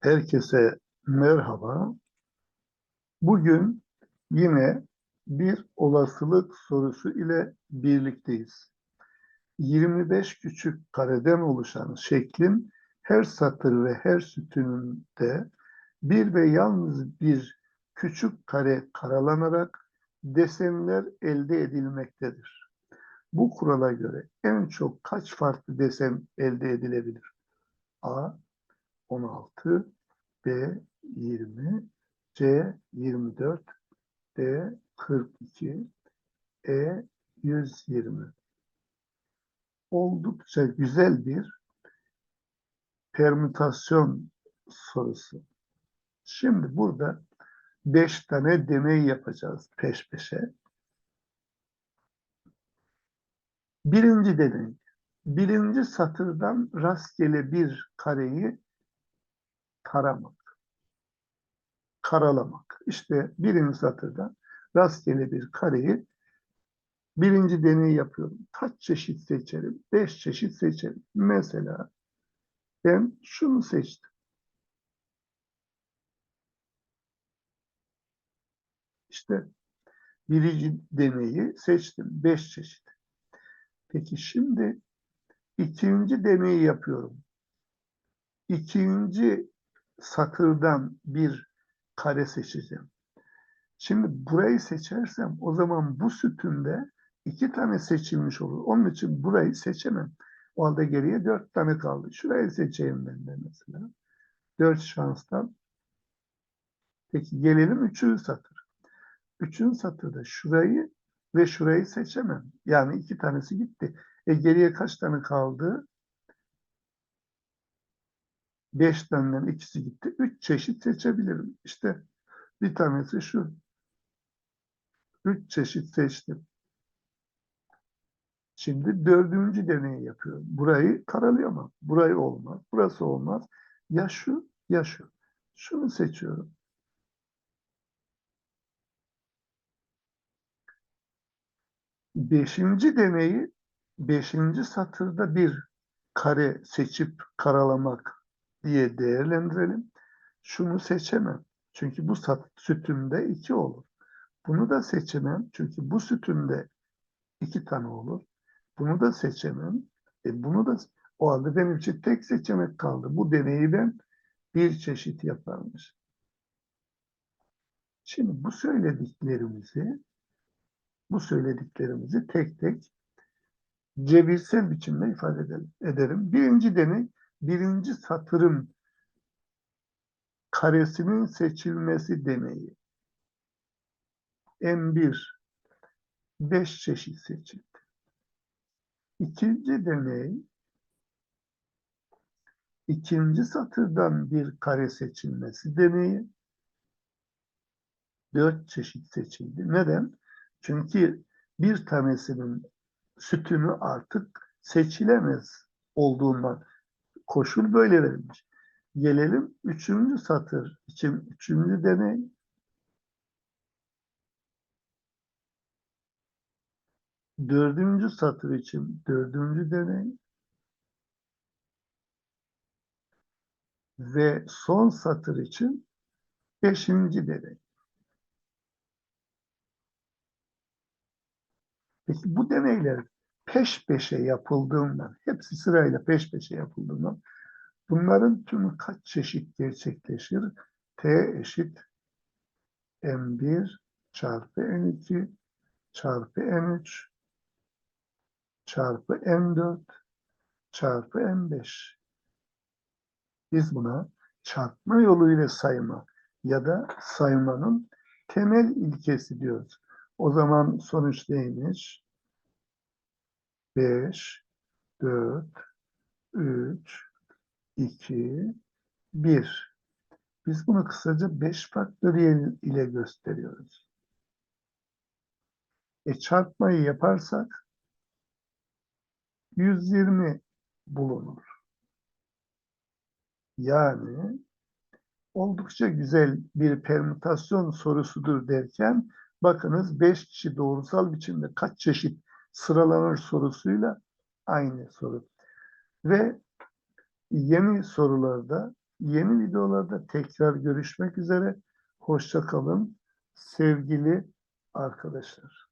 Herkese merhaba. Bugün yine bir olasılık sorusu ile birlikteyiz. 25 küçük kareden oluşan şeklin her satır ve her sütununda bir ve yalnız bir küçük kare karalanarak desenler elde edilmektedir. Bu kurala göre en çok kaç farklı desen elde edilebilir? A 16, B 20, C 24, D 42, E 120. Oldukça güzel bir permütasyon sorusu. Şimdi burada beş tane deney yapacağız peş peşe. Birinci deney. Birinci satırdan rastgele bir kareyi taramak. Karalamak. İşte birinci satırdan rastgele bir kareyi birinci deneyi yapıyorum. Kaç çeşit seçerim? Beş çeşit seçerim. Mesela ben şunu seçtim. İşte birinci deneyi seçtim. Beş çeşit. Peki şimdi ikinci deneyi yapıyorum. İkinci satırdan bir kare seçeceğim. Şimdi burayı seçersem o zaman bu sütünde iki tane seçilmiş olur. Onun için burayı seçemem. O halde geriye dört tane kaldı. Şurayı seçeyim ben de mesela. Dört şanstan. Peki gelelim üçüncü satır. Üçüncü satırda şurayı ve şurayı seçemem. Yani iki tanesi gitti. E geriye kaç tane kaldı? Beş taneden ikisi gitti. Üç çeşit seçebilirim. İşte bir tanesi şu. Üç çeşit seçtim. Şimdi dördüncü deneyi yapıyorum. Burayı karalayamam. Burayı olmaz. Burası olmaz. Ya şu ya şu. Şunu seçiyorum. Beşinci deneyi beşinci satırda bir kare seçip karalamak diye değerlendirelim. Şunu seçemem. Çünkü bu sat, sütünde iki olur. Bunu da seçemem. Çünkü bu sütünde iki tane olur. Bunu da seçemem. E bunu da o halde benim için tek seçenek kaldı. Bu deneyi ben bir çeşit yaparmış. Şimdi bu söylediklerimizi bu söylediklerimizi tek tek cebirsel biçimde ifade ederim. Birinci deney, birinci satırın karesinin seçilmesi deneyi. M1 beş çeşit seçildi. İkinci deney ikinci satırdan bir kare seçilmesi deneyi. Dört çeşit seçildi. Neden? Çünkü bir tanesinin sütünü artık seçilemez olduğundan koşul böyle verilmiş. Gelelim üçüncü satır için üçüncü deney. Dördüncü satır için dördüncü deney. Ve son satır için beşinci deney. Peki bu deneyler peş peşe yapıldığından, hepsi sırayla peş peşe yapıldığından bunların tümü kaç çeşit gerçekleşir? T eşit M1 çarpı N2 çarpı N3 çarpı M4 çarpı M5. Biz buna çarpma yoluyla sayma ya da saymanın temel ilkesi diyoruz. O zaman sonuç neymiş? 5, 4, 3, 2, 1. Biz bunu kısaca 5 faktöriyel ile gösteriyoruz. E çarpmayı yaparsak 120 bulunur. Yani oldukça güzel bir permütasyon sorusudur derken Bakınız 5 kişi doğrusal biçimde kaç çeşit sıralanır sorusuyla aynı soru. Ve yeni sorularda, yeni videolarda tekrar görüşmek üzere. Hoşça kalın sevgili arkadaşlar.